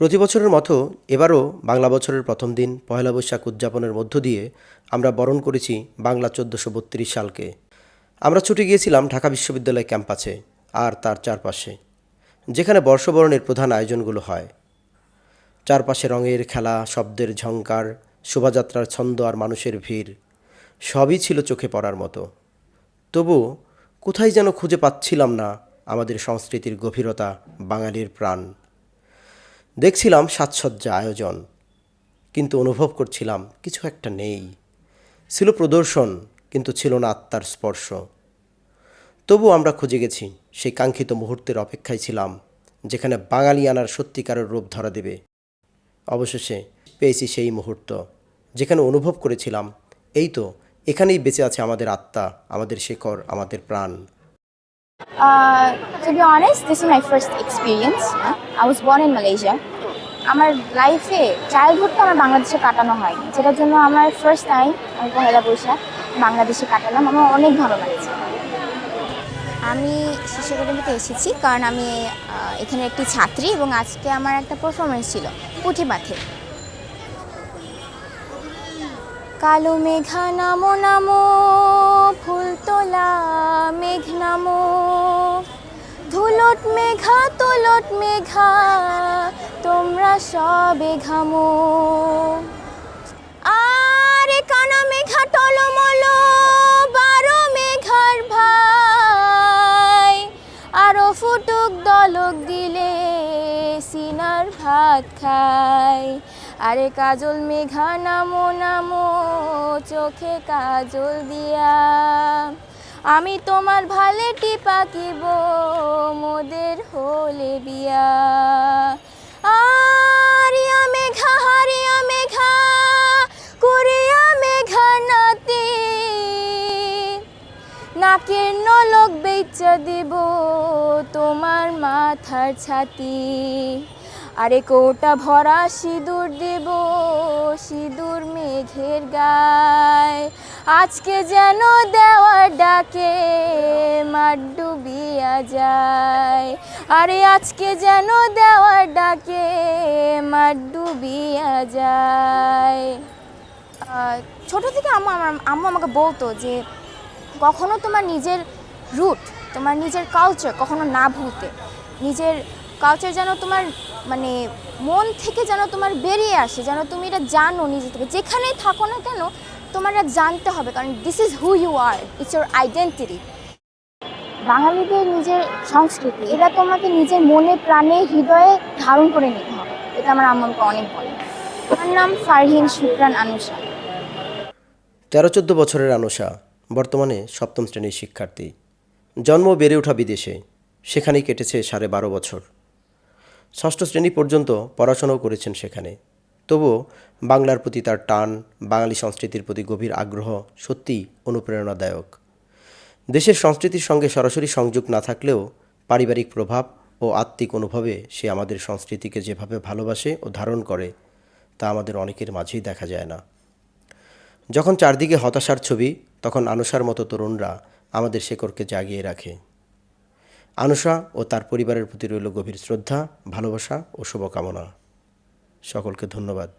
প্রতি বছরের মতো এবারও বাংলা বছরের প্রথম দিন পয়লা বৈশাখ উদযাপনের মধ্য দিয়ে আমরা বরণ করেছি বাংলা চোদ্দোশো বত্রিশ সালকে। আমরা ছুটে গিয়েছিলাম ঢাকা বিশ্ববিদ্যালয় ক্যাম্পাসে আর তার চারপাশে, যেখানে বর্ষবরণের প্রধান আয়োজনগুলো হয়। চারপাশে রঙের খেলা, শব্দের ঝংকার, শোভাযাত্রার ছন্দ আর মানুষের ভিড়, সবই ছিল চোখে পড়ার মতো। তবু কোথায় যেন খুঁজে পাচ্ছিলাম না আমাদের সংস্কৃতির গভীরতা, বাঙালির প্রাণ। দেখছিলাম সাজসজ্জা আয়োজন, কিন্তু অনুভব করছিলাম কিছু একটা নেই। ছিল প্রদর্শন, কিন্তু ছিল না আত্মার স্পর্শ। তবু আমরা খুঁজে গেছি, সেই কাঙ্ক্ষিত মুহূর্তের অপেক্ষায় ছিলাম, যেখানে বাঙালিয়ানার সত্যিকারের রূপ ধরা দেবে। অবশেষে পেয়েছি সেই মুহূর্ত, যেখানে অনুভব করেছিলাম, এই তো, এখানেই বেঁচে আছে আমাদের আত্মা, আমাদের শেকড় আমাদের প্রাণ। Uh, to be honest, this is my first experience. I was born in Malaysia. আমার লাইফে চাইল্ডহুডটা আমার বাংলাদেশে কাটানো হয়নি যেটার জন্য আমার ফার্স্ট টাইম আমি পহেলা বৈশাখ বাংলাদেশে কাটালাম আমার অনেক ভালো লাগছে আমি শিশু একাডেমিতে এসেছি কারণ আমি এখানে একটি ছাত্রী এবং আজকে আমার একটা পারফরমেন্স ছিল পুঁথিপাথে কালো মেঘা নামো নামো ফুল তোলা মেঘ নামো ধুলট মেঘা, তুলট মেঘা, তোমরা সবে ঘামো। আরে কানা মেঘা, টলমলো, বারো মেঘার ভাই। আরও ফুটুক দলক দিলে সিনার ভাত খায় আরে কাজল মেঘা, নামো নামো চোখে কাজল দিয়া। আমি তোমার ভালে টিপাকিব মোদের হলে বিয়া। আরিয়া মেঘা, হারিয়া মেঘা, কুরিয়া মেঘা নাতি। নাকের নলক বেচা দেব তোমার মাথার ছাতি। আরে কোটা ভরা সিঁদুর দেব, সিঁদুর মেঘের গায় আজকে যেন দেওয়ার ডাকে মাঠ ডুবিয়া যায়। আরে আজকে যেন দেওয়ার ডাকে মাঠ ডুবিয়া যায়। ছোট থেকে আম্মু আমার, আম্মু আমাকে বলতো যে, কখনো তোমার নিজের রুট তোমার নিজের কালচার কখনো না ভুলতে। নিজের কালচার যেন তোমার মানে মন থেকে যেন তোমার বেরিয়ে আসে, যেন তুমি এটা জানো নিজে থেকে। যেখানেই থাকো না কেন তোমার জানতে হবে কারণ this is who you are it's your identity বাঙালিদের নিজের সংস্কৃতি এটা তোমাকে নিজের মনে প্রাণে হৃদয়ে ধারণ করে নিতে হবে। এটা আমার আম্মা আমাকে অনেক বলে। আমার নাম ফারহিন শুক্রান আনুষা। তেরো চোদ্দ বছরের আনুষা বর্তমানে সপ্তম শ্রেণির শিক্ষার্থী। জন্ম বেড়ে ওঠা বিদেশে সেখানেই কেটেছে সাড়ে বারো বছর। ষষ্ঠ শ্রেণি পর্যন্ত পড়াশোনাও করেছেন সেখানে। তবুও বাংলার প্রতি তার টান, বাঙালি সংস্কৃতির প্রতি গভীর আগ্রহ সত্যিই অনুপ্রেরণাদায়ক। দেশের সংস্কৃতির সঙ্গে সরাসরি সংযোগ না থাকলেও পারিবারিক প্রভাব ও আত্মিক অনুভবে সে আমাদের সংস্কৃতিকে যেভাবে ভালোবাসে ও ধারণ করে, তা আমাদের অনেকের মাঝেই দেখা যায় না। যখন চারদিকে হতাশার ছবি, তখন আনুষার মতো তরুণরা আমাদের শেকড়কে জাগিয়ে রাখে। আনুষা ও তার পরিবারের প্রতি রইল গভীর শ্রদ্ধা, ভালোবাসা ও শুভকামনা। সকলকে ধন্যবাদ।